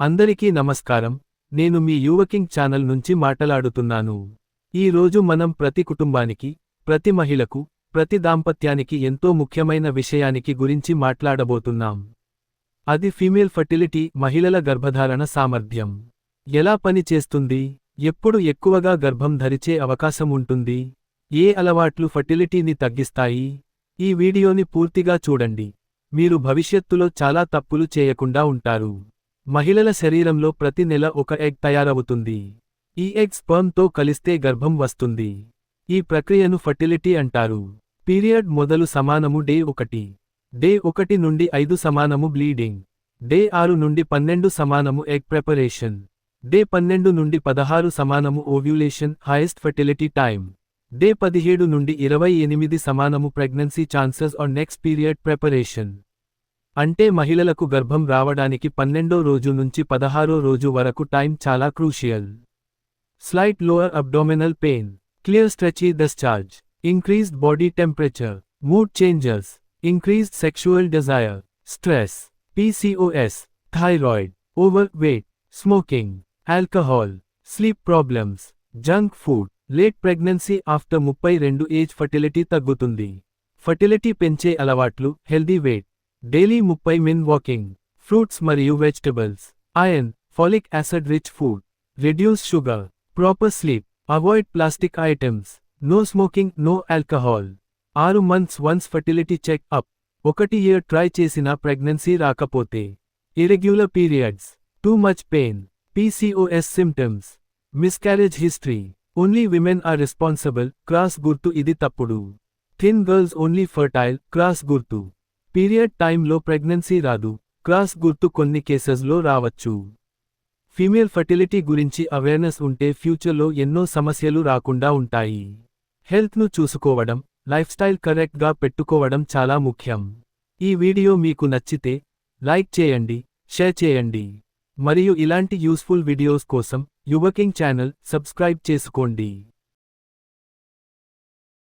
అందరికీ నమస్కారం. నేను మీ యువకింగ్ ఛానల్ నుంచి మాట్లాడుతున్నాను. ఈ రోజు మనం ప్రతి కుటుంబానికి ప్రతి మహిళకు ప్రతి దాంపత్యానికి ఎంతో ముఖ్యమైన విషయానికి గురించి మాట్లాడబోతున్నాం. అది ఫీమేల్ ఫర్టిలిటీ మహిళల గర్భధారణ సామర్థ్యం. ఎలా పని చేస్తుంది? ఎప్పుడు ఎక్కువగా గర్భం ధరిచే అవకాశం ఉంటుంది? ఏ అలవాట్లు ఫర్టిలిటీని తగ్గిస్తాయి? ఈ వీడియోని పూర్తిగా చూడండి. మీరు భవిష్యత్తులో చాలా తప్పులు చేయకుండా ఉంటారు. మహిళల శరీరంలో ప్రతి నెల ఒక ఎగ్ తయారవుతుంది. ఈ ఎగ్ స్పర్మ్తో కలిస్తే గర్భం వస్తుంది. ఈ ప్రక్రియను ఫర్టిలిటీ అంటారు. పీరియడ్ మొదలు సమానము డే ఒకటి. డే ఒకటి నుండి ఐదు సమానము బ్లీడింగ్. డే ఆరు నుండి పన్నెండు సమానము ఎగ్ ప్రిపరేషన్. డే పన్నెండు నుండి పదహారు సమానము ovulation highest fertility time day పదిహేడు నుండి ఇరవై ఎనిమిది సమానము pregnancy chances on next period preparation. అంటే మహిళలకు గర్భం రావడానికి పన్నెండో రోజు నుంచి పదహారో రోజు వరకు టైం చాలా crucial. Slight lower abdominal pain. Clear stretchy discharge. Increased body temperature. Mood changes. Increased sexual desire. Stress. PCOS. Thyroid. Over weight. Smoking. Alcohol. Sleep problems. Junk food. Late pregnancy after ముప్పై రెండు age fertility తగ్గుతుంది. Fertility పెంచే అలవాట్లు. Healthy weight. Daily ముప్పై min walking fruits మరియు vegetables iron folic acid rich food reduce sugar proper sleep avoid plastic items no smoking no alcohol ఆరు months once fertility check up ఒకటి year try చేసిన pregnancy రాకపోతే irregular periods too much pain PCOS symptoms miscarriage history only women are responsible cross గుర్తు ఇది తప్పుడు thin girls only fertile cross గుర్తు period టైంలో pregnancy రాదు. క్రాస్ గుర్తు కొన్ని కేసెస్లో రావచ్చు. ఫీమేల్ ఫర్టిలిటీ గురించి అవేర్నెస్ ఉంటే ఫ్యూచర్లో ఎన్నో సమస్యలు రాకుండా ఉంటాయి. హెల్త్ను చూసుకోవడం లైఫ్ స్టైల్ కరెక్ట్గా పెట్టుకోవడం చాలా ముఖ్యం. ఈ వీడియో మీకు నచ్చితే లైక్ చేయండి షేర్ చేయండి. మరియు ఇలాంటి యూస్ఫుల్ వీడియోస్ కోసం యువకింగ్ ఛానల్ సబ్స్క్రైబ్ చేసుకోండి.